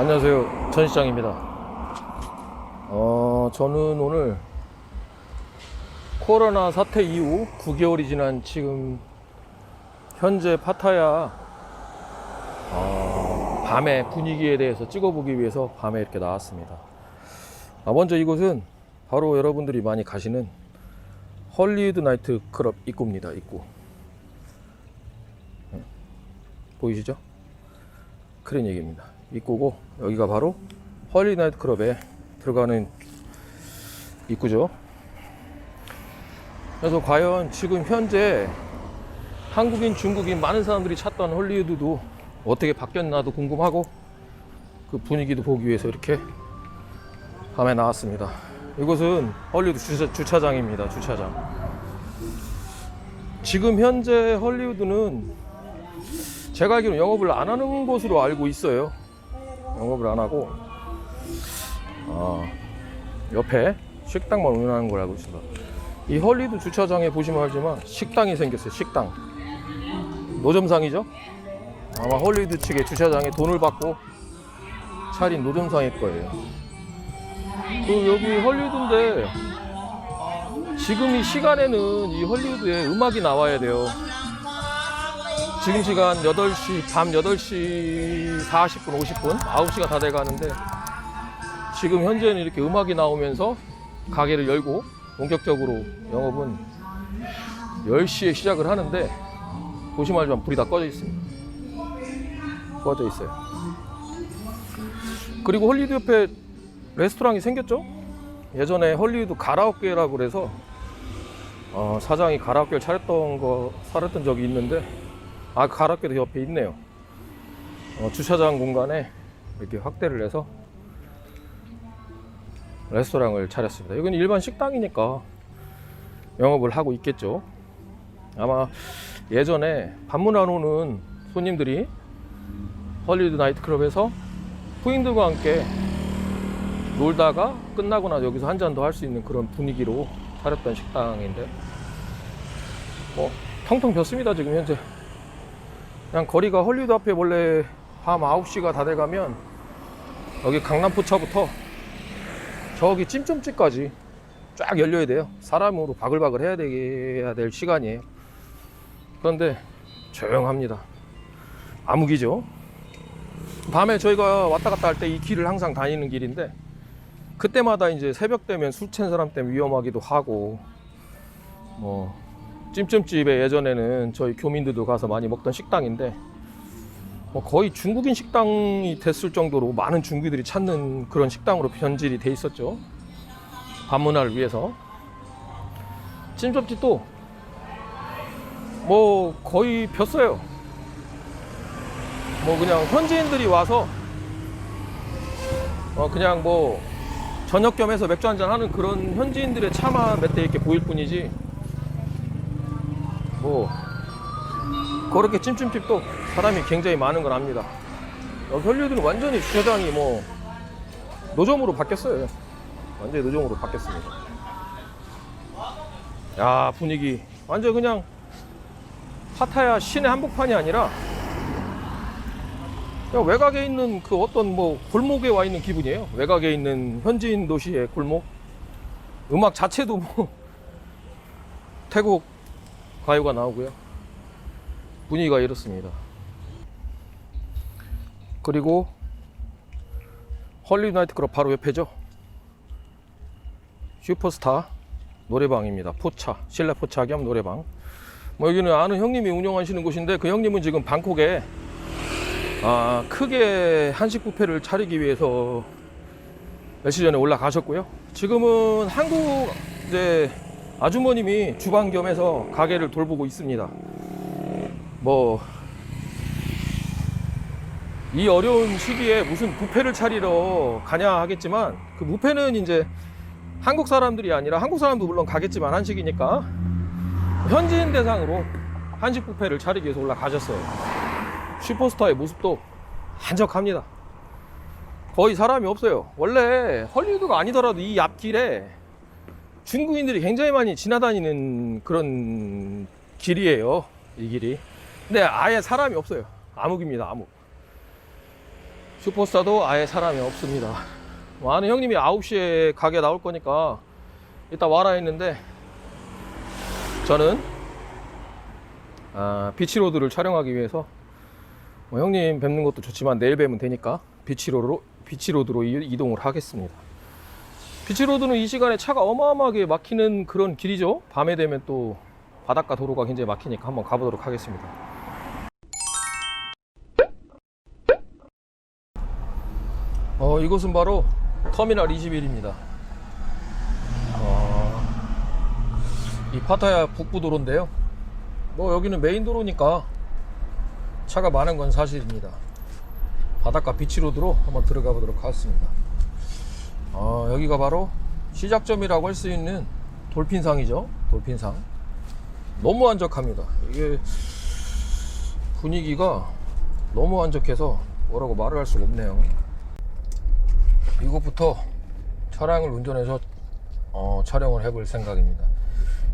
안녕하세요. 전 시장입니다. 어, 저는 오늘 코로나 사태 이후 9개월이 지난 지금 현재 파타야 어, 밤의 분위기에 대해서 찍어보기 위해서 밤에 이렇게 나왔습니다. 아, 먼저 이곳은 바로 여러분들이 많이 가시는 헐리우드 나이트 클럽 입구입니다. 입구. 네. 보이시죠? 크린 얘기입니다. 입구고 여기가 바로 헐리 나이트 클럽에 들어가는 입구죠. 그래서 과연 지금 현재 한국인, 중국인 많은 사람들이 찾던 헐리우드도 어떻게 바뀌었나도 궁금하고 그 분위기도 보기 위해서 이렇게 밤에 나왔습니다. 이곳은 헐리우드 주차, 주차장입니다. 주차장. 지금 현재 헐리우드는 제가 알기로 영업을 안 하는 곳으로 알고 있어요. 영업을 안 하고 아, 옆에 식당만 운영하는 걸 알고 있습니다. 이 헐리우드 주차장에 보시면 알지만 식당이 생겼어요. 식당 노점상이죠. 아마 헐리우드 측의 주차장에 돈을 받고 차린 노점상일 거예요. 그 여기 헐리우드인데 지금 이 시간에는 이 헐리우드에 음악이 나와야 돼요. 지금 시간 8시, 밤 8시 40분, 50분, 9시가 다 돼 가는데 지금 현재는 이렇게 음악이 나오면서 가게를 열고 본격적으로 영업은 10시에 시작을 하는데 보시면 불이 다 꺼져 있습니다. 꺼져 있어요. 그리고 헐리우드 옆에 레스토랑이 생겼죠? 예전에 헐리우드 가라오케라고 그래서 어, 사장이 가라오케를 차렸던 거 차렸던 적이 있는데 아 가라오케도 옆에 있네요. 어, 주차장 공간에 이렇게 확대를 해서 레스토랑을 차렸습니다. 여기는 일반 식당이니까 영업을 하고 있겠죠. 아마 예전에 방문한 오는 손님들이 헐리우드 나이트클럽에서 후임들과 함께 놀다가 끝나고 나서 여기서 한 잔 더 할 수 있는 그런 분위기로 차렸던 식당인데 뭐 텅텅 비었습니다 지금 현재 그냥 거리가 헐리우드 앞에 원래 밤 9시가 다 돼가면 여기 강남포차부터 저기 찜찜집까지 쫙 열려야 돼요. 사람으로 바글바글 해야 돼야 될 시간이에요. 그런데 조용합니다. 암흑이죠. 밤에 저희가 왔다 갔다 할 때 이 길을 항상 다니는 길인데 그때마다 이제 새벽 되면 술 취한 사람 때문에 위험하기도 하고 뭐 찜찜집에 예전에는 저희 교민들도 가서 많이 먹던 식당인데 뭐 거의 중국인 식당이 됐을 정도로 많은 중국인들이 찾는 그런 식당으로 변질이 돼 있었죠. 밤 문화를 위해서. 찜접집도 뭐 거의 폈어요. 뭐 그냥 현지인들이 와서 어 그냥 뭐 저녁 겸해서 맥주 한잔 하는 그런 현지인들의 차만 몇대 이렇게 보일 뿐이지 뭐 그렇게 찜찜집도 사람이 굉장히 많은 걸 압니다. 여기 헐리우드는 완전히 주차장이 뭐 노점으로 바뀌었어요. 완전히 노점으로 바뀌었습니다. 야 분위기 완전 그냥 파타야 시내 한복판이 아니라 그냥 외곽에 있는 그 어떤 뭐 골목에 와 있는 기분이에요. 외곽에 있는 현지인 도시의 골목. 음악 자체도 뭐 태국 가요가 나오고요. 분위기가 이렇습니다. 그리고 헐리 나이트 클럽 바로 옆에죠. 슈퍼스타 노래방입니다. 포차, 실내 포차 겸 노래방. 뭐 여기는 아는 형님이 운영하시는 곳인데 그 형님은 지금 방콕에 아, 크게 한식 뷔페를 차리기 위해서 며칠 전에 올라가셨고요. 지금은 한국 이제 아주머님이 주방 겸해서 가게를 돌보고 있습니다. 뭐, 이 어려운 시기에 무슨 뷔페를 차리러 가냐 하겠지만, 그 뷔페는 이제 한국 사람들이 아니라 한국 사람도 물론 가겠지만 한식이니까 현지인 대상으로 한식 뷔페를 차리기 위해서 올라가셨어요. 슈퍼스타의 모습도 한적합니다. 거의 사람이 없어요. 원래 헐리우드가 아니더라도 이 앞길에 중국인들이 굉장히 많이 지나다니는 그런 길이에요. 이 길이. 근데 아예 사람이 없어요. 암흑입니다. 암흑. 슈퍼스타도 아예 사람이 없습니다. 뭐 아는 형님이 9시에 가게 나올 거니까 이따 와라 했는데 저는 아, 비치로드를 촬영하기 위해서 뭐 형님 뵙는 것도 좋지만 내일 뵈면 되니까 비치로드로 비치로드로 이- 이동을 하겠습니다. 비치로드는 이 시간에 차가 어마어마하게 막히는 그런 길이죠. 밤에 되면 또 바닷가 도로가 굉장히 막히니까 한번 가보도록 하겠습니다. 어, 이곳은 바로 터미널 21입니다. 어, 이 파타야 북부 도로인데요. 뭐 여기는 메인 도로니까 차가 많은 건 사실입니다. 바닷가 비치로드로 한번 들어가 보도록 하겠습니다. 어, 여기가 바로 시작점이라고 할 수 있는 돌핀상이죠. 돌핀상. 너무 한적합니다. 이게 분위기가 너무 한적해서 뭐라고 말을 할 수가 없네요. 이곳부터 차량을 운전해서 어, 촬영을 해볼 생각입니다.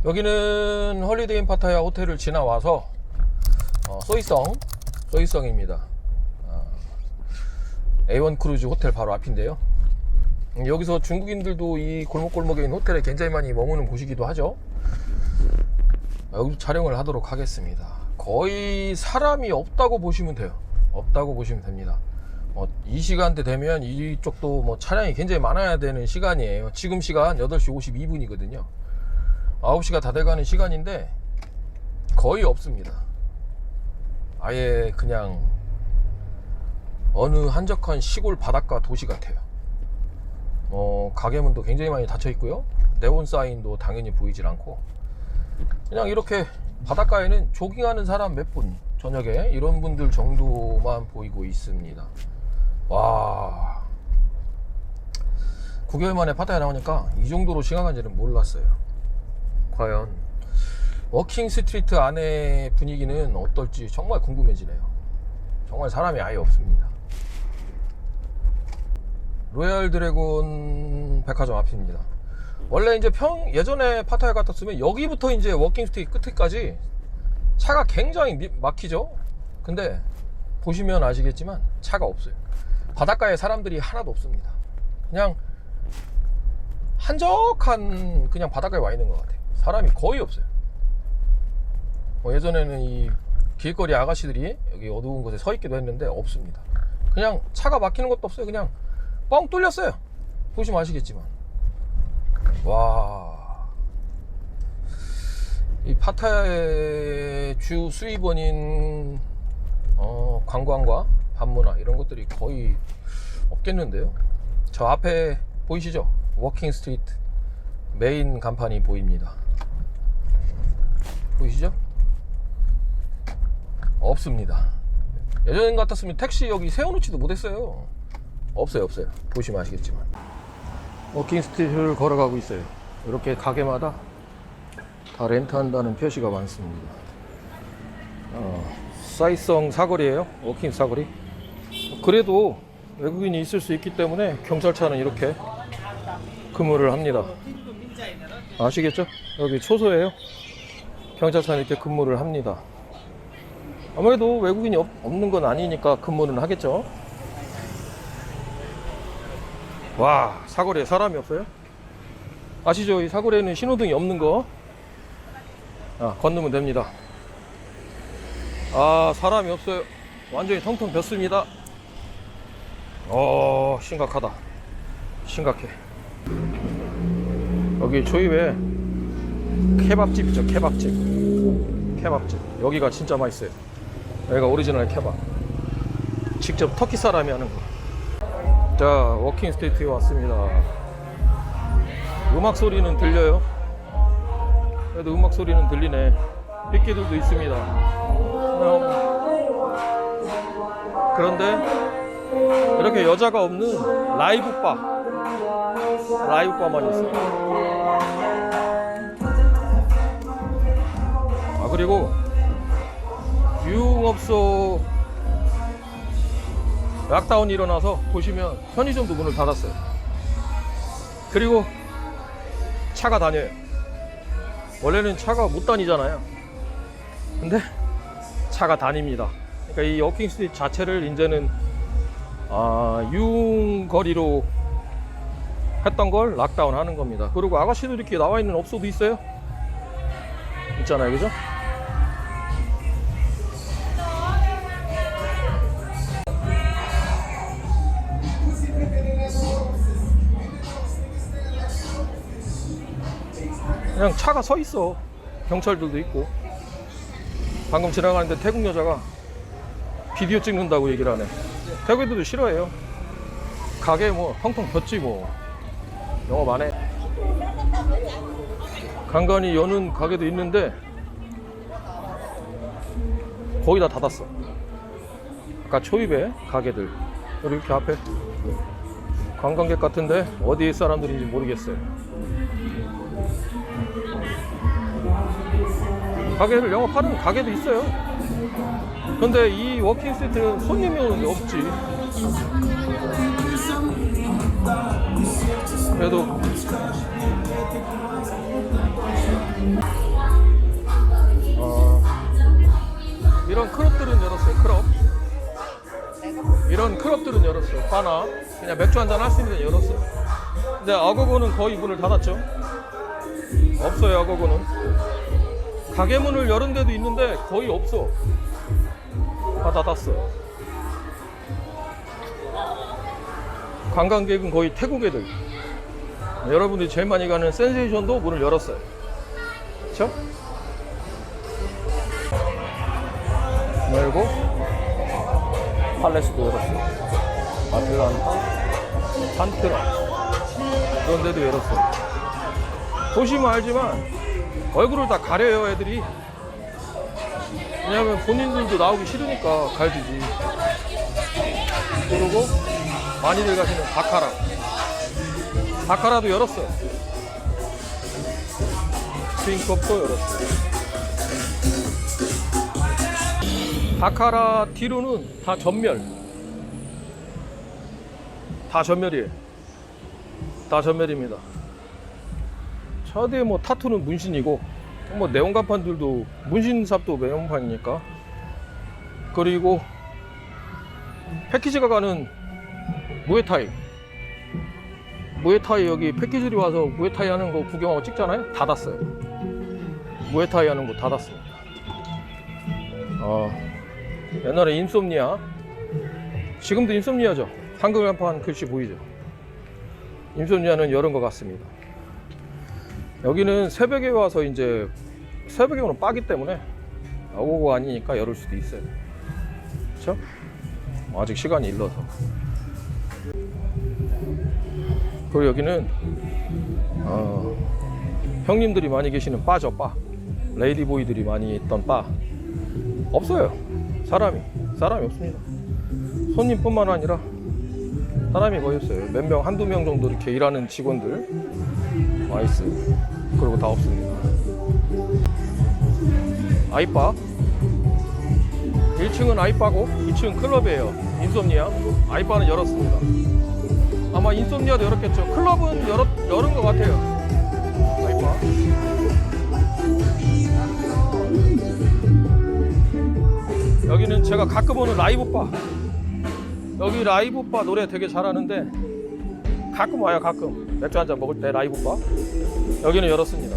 여기는 헐리데이 파타야 호텔을 지나와서 어, 소이성, 소이성입니다. 어, A1 크루즈 호텔 바로 앞인데요. 음, 여기서 중국인들도 이 골목골목에 있는 호텔에 굉장히 많이 머무는 곳이기도 하죠. 여기서 촬영을 하도록 하겠습니다. 거의 사람이 없다고 보시면 돼요. 없다고 보시면 됩니다. 어, 이 시간대 되면 이쪽도 뭐 차량이 굉장히 많아야 되는 시간이에요. 지금 시간 8시 52분이거든요. 9시가 다 돼가는 시간인데 거의 없습니다. 아예 그냥 어느 한적한 시골 바닷가 도시 같아요. 어, 가게문도 굉장히 많이 닫혀 있고요. 네온 사인도 당연히 보이질 않고 그냥 이렇게 바닷가에는 조깅하는 사람 몇 분, 저녁에 이런 분들 정도만 보이고 있습니다. 와. 9개월 만에 파타야 나오니까 이 정도로 심각한지는 몰랐어요. 과연 워킹 스트리트 안의 분위기는 어떨지 정말 궁금해지네요. 정말 사람이 아예 없습니다. 로얄 드래곤 백화점 앞입니다. 원래 이제 평 예전에 파타야 같았으면 여기부터 이제 워킹 스트리트 끝에까지 차가 굉장히 미- 막히죠. 근데 보시면 아시겠지만 차가 없어요. 바닷가에 사람들이 하나도 없습니다. 그냥 한적한 그냥 바닷가에 와 있는 것 같아요. 사람이 거의 없어요. 뭐 예전에는 이 길거리 아가씨들이 여기 어두운 곳에 서 있기도 했는데 없습니다. 그냥 차가 막히는 것도 없어요. 그냥 뻥 뚫렸어요. 보시면 아시겠지만. 와. 이 파타야의 주 수입원인 어, 관광과 반문화 이런 것들이 거의 없겠는데요. 저 앞에 보이시죠? 워킹 스트리트 메인 간판이 보입니다. 보이시죠? 없습니다. 예전 같았으면 택시 여기 세워놓지도 못했어요. 없어요, 없어요. 보시면 아시겠지만. 워킹 스트리트를 걸어가고 있어요. 이렇게 가게마다 다 렌트한다는 표시가 많습니다. 어, 사이성 사거리예요. 워킹 사거리. 그래도 외국인이 있을 수 있기 때문에 경찰차는 이렇게 근무를 합니다. 아시겠죠? 여기 초소예요. 경찰차는 이렇게 근무를 합니다. 아무래도 외국인이 없, 없는 건 아니니까 근무는 하겠죠. 와 사거리에 사람이 없어요? 아시죠? 이 사거리에는 신호등이 없는 거. 아, 건너면 됩니다. 아 사람이 없어요. 완전히 텅텅 볐습니다. 어 심각하다. 심각해. 여기 초입에 케밥집 있죠 케밥집. 케밥집. 여기가 진짜 맛있어요. 여기가 오리지널 케밥. 직접 터키 사람이 하는 거. 자, 워킹 스테이트에 왔습니다. 음악 소리는 들려요? 그래도 음악 소리는 들리네. 삐끼들도 있습니다. 어. 그런데 이렇게 여자가 없는 라이브 바, 라이브 바만 있어요. 아 그리고 유흥업소 락다운이 일어나서 보시면 편의점도 문을 닫았어요. 그리고 차가 다녀요. 원래는 차가 못 다니잖아요. 근데 차가 다닙니다. 그러니까 이 워킹 스트리트 자체를 이제는 아, 유흥거리로 했던 걸 락다운 하는 겁니다. 그리고 아가씨들 이렇게 나와 있는 업소도 있어요. 있잖아요, 그죠? 그냥 차가 서 있어. 경찰들도 있고. 방금 지나가는데 태국 여자가 비디오 찍는다고 얘기를 하네. 태국 애들도 싫어해요. 가게 뭐 텅텅 폈지 뭐. 영업 안 해. 간간히 여는 가게도 있는데 거의 다 닫았어. 아까 초입에 가게들 이렇게 앞에 관광객 같은데 어디 사람들인지 모르겠어요. 가게를 영업하는 가게도 있어요. 근데 이 워킹 스트리트는 손님이 없지. 그래도 어, 이런 클럽들은 열었어요. 클럽. 이런 클럽들은 열었어요. 바나 그냥 맥주 한잔 할 수 있는 데 열었어요. 근데 아고고는 거의 문을 닫았죠. 없어요, 아고고는. 가게 문을 열은 데도 있는데 거의 없어. 다 닫았어. 관광객은 거의 태국 애들. 여러분들이 제일 많이 가는 센세이션도 문을 열었어요. 그쵸? 열고, 팔레스도 열었어요. 아틀란타, 산트라. 그런 데도 열었어요. 보시면 알지만, 얼굴을 다 가려요, 애들이. 왜냐면 본인들도 나오기 싫으니까 갈비지. 그리고 많이들 가시는 바카라. 바카라도 열었어요. 스윙컵도 열었어요. 바카라 뒤로는 다 전멸. 다 전멸이에요. 다 전멸입니다. 차대 뭐 타투는 문신이고 뭐 네온 간판들도 문신삽도 네온판이니까. 그리고 패키지가 가는 무에타이. 무에타이 여기 패키지로 와서 무에타이 하는 거 구경하고 찍잖아요? 닫았어요. 무에타이 하는 거 닫았습니다. 어, 옛날에 인솜니아. 지금도 인솜니아죠? 한글 간판 글씨 보이죠? 인솜니아는 열은 것 같습니다 여기는 새벽에 와서 이제 새벽에 오는 바기 때문에 오고 아니니까 열을 수도 있어요. 그렇죠? 아직 시간이 일러서. 그리고 여기는 어, 형님들이 많이 계시는 바죠 바. 레이디보이들이 많이 있던 바. 없어요. 사람이 사람이 없습니다. 손님뿐만 아니라 사람이 거의 없어요. 몇 명, 한두 명 정도 이렇게 일하는 직원들 와 있어요. 그리고 다 없습니다. 아이바 1층은 아이바고 2층은 클럽이에요. 인솜니아. 아이바는 열었습니다. 아마 인솜니아도 열었겠죠. 클럽은 열었, 열은 것 같아요. 아이바. 여기는 제가 가끔 오는 라이브 바. 여기 라이브 바 노래 되게 잘하는데 가끔 와요 가끔 맥주 한 잔 먹을 때 라이브 바 여기는 열었습니다.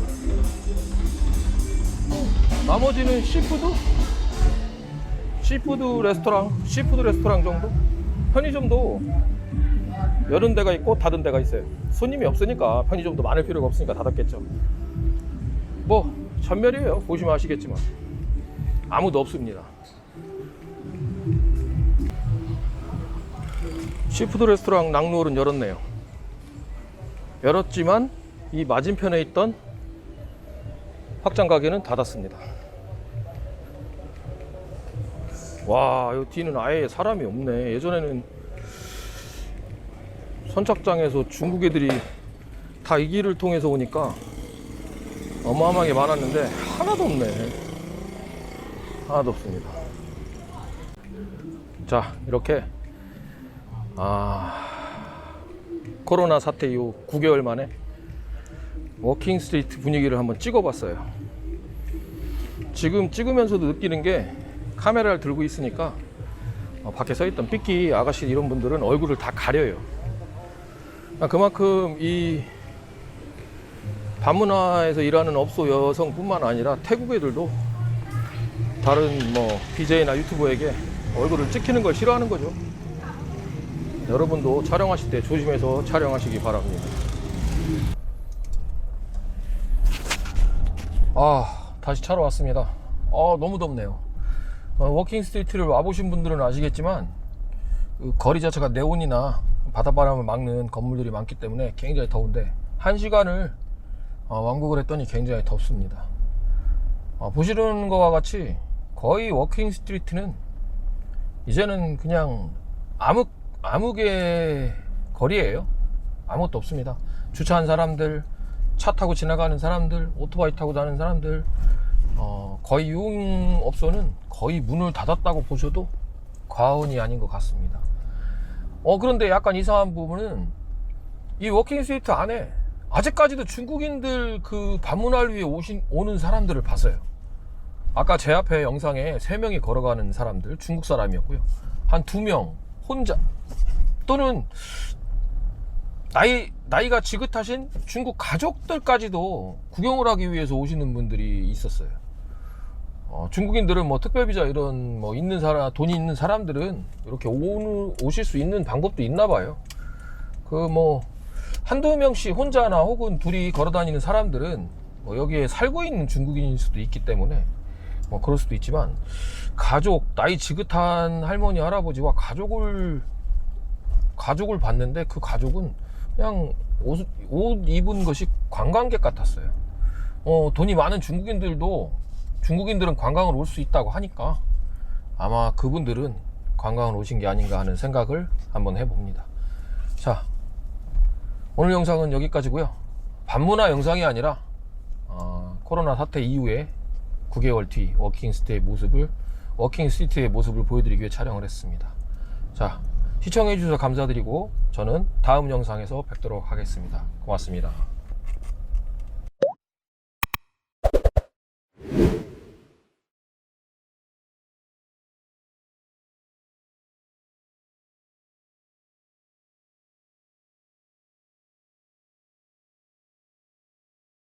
나머지는 시푸드? 시푸드 레스토랑 시푸드 레스토랑 정도? 편의점도 열은 데가 있고 닫은 데가 있어요. 손님이 없으니까 편의점도 많을 필요가 없으니까 닫았겠죠. 뭐 전멸이에요. 보시면 아시겠지만. 아무도 없습니다. 시푸드 레스토랑 낙루홀은 열었네요. 열었지만 이 맞은편에 있던 확장 가게는 닫았습니다. 와, 이 뒤는 아예 사람이 없네. 예전에는 선착장에서 중국 애들이 다 이 길을 통해서 오니까 어마어마하게 많았는데 하나도 없네. 하나도 없습니다. 자, 이렇게 아 코로나 사태 이후 9개월 만에 워킹 스트리트 분위기를 한번 찍어봤어요. 지금 찍으면서도 느끼는 게 카메라를 들고 있으니까 어, 밖에 서 있던 삐끼 아가씨 이런 분들은 얼굴을 다 가려요. 아, 그만큼 이 반문화에서 일하는 업소 여성뿐만 아니라 태국 애들도 다른 뭐 BJ나 유튜버에게 얼굴을 찍히는 걸 싫어하는 거죠. 여러분도 촬영하실 때 조심해서 촬영하시기 바랍니다. 아, 다시 차로 왔습니다. 아, 너무 덥네요. 어, 워킹 스트리트를 와보신 분들은 아시겠지만 그 거리 자체가 네온이나 바닷바람을 막는 건물들이 많기 때문에 굉장히 더운데 한 시간을 어, 왕복을 했더니 굉장히 덥습니다. 어, 보시는 것과 같이 거의 워킹 스트리트는 이제는 그냥 암흑 암흑의 거리예요. 아무것도 없습니다. 주차한 사람들, 차 타고 지나가는 사람들, 오토바이 타고 다니는 사람들, 어, 거의 유흥업소는 거의 문을 닫았다고 보셔도 과언이 아닌 것 같습니다. 어, 그런데 약간 이상한 부분은 이 워킹 스트리트 안에 아직까지도 중국인들 그 방문할 위해 오신, 오는 사람들을 봤어요. 아까 제 앞에 영상에 세명이 걸어가는 사람들, 중국 사람이었고요. 한두명 혼자, 또는 나이, 나이가 지긋하신 중국 가족들까지도 구경을 하기 위해서 오시는 분들이 있었어요. 어, 중국인들은 뭐 특별 비자 이런 뭐 있는 사람, 돈이 있는 사람들은 이렇게 오, 오실 수 있는 방법도 있나 봐요. 그 뭐, 한두 명씩 혼자나 혹은 둘이 걸어 다니는 사람들은 뭐 여기에 살고 있는 중국인일 수도 있기 때문에 뭐 그럴 수도 있지만 가족, 나이 지긋한 할머니, 할아버지와 가족을 가족을 봤는데 그 가족은 그냥 옷, 옷 입은 것이 관광객 같았어요. 어, 돈이 많은 중국인들도 중국인들은 관광을 올 수 있다고 하니까 아마 그분들은 관광을 오신 게 아닌가 하는 생각을 한번 해봅니다. 자, 오늘 영상은 여기까지고요. 반문화 영상이 아니라 어, 코로나 사태 이후에 9개월 뒤 워킹 스테이 모습을 워킹 스트리트의 모습을 보여드리기 위해 촬영을 했습니다. 자, 시청해 주셔서 감사드리고 저는 다음 영상에서 뵙도록 하겠습니다. 고맙습니다.